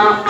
하나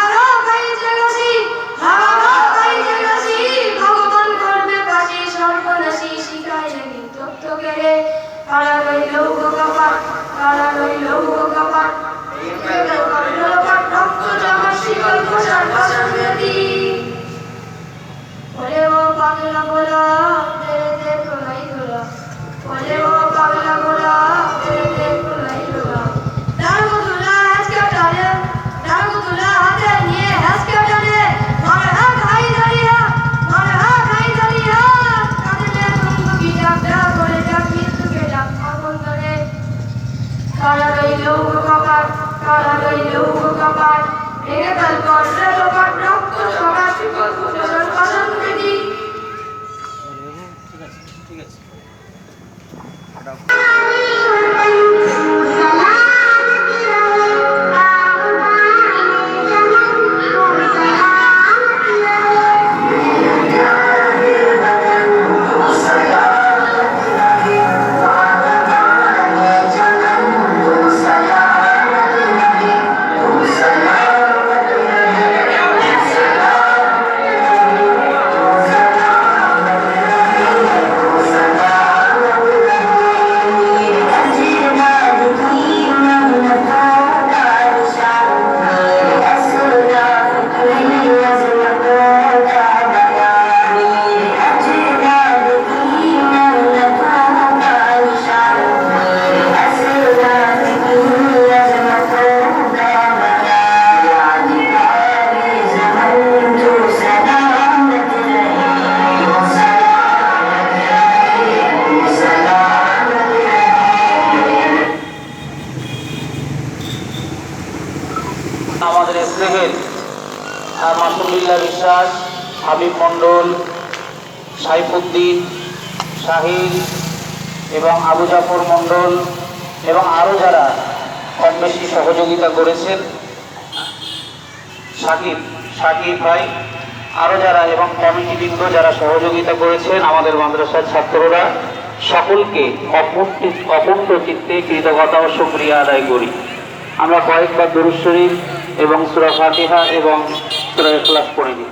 ঠিক আছে ঠিক আছে। আমাদের স্নেহের মাসুল্লাহ বিশ্বাস, হাবিব মন্ডল সাইফুদ্দিন শাহিদ এবং আবু জাফর মণ্ডল এবং আরও যারা কম বেশি সহযোগিতা করেছেন, সাকিব সাকিব ভাই আরও যারা এবং কমিটিবৃন্দ যারা সহযোগিতা করেছেন আমাদের মাদ্রাসার ছাত্ররা, সকলকে অকুণ্ঠ চিত্তে কৃতজ্ঞতা ও সুক্রিয়া আদায় করি। আমরা কয়েকবার দুরুশ্বরী এবং সুরা ফাতিহা এবং সুরা এখলাস পড়ে দিন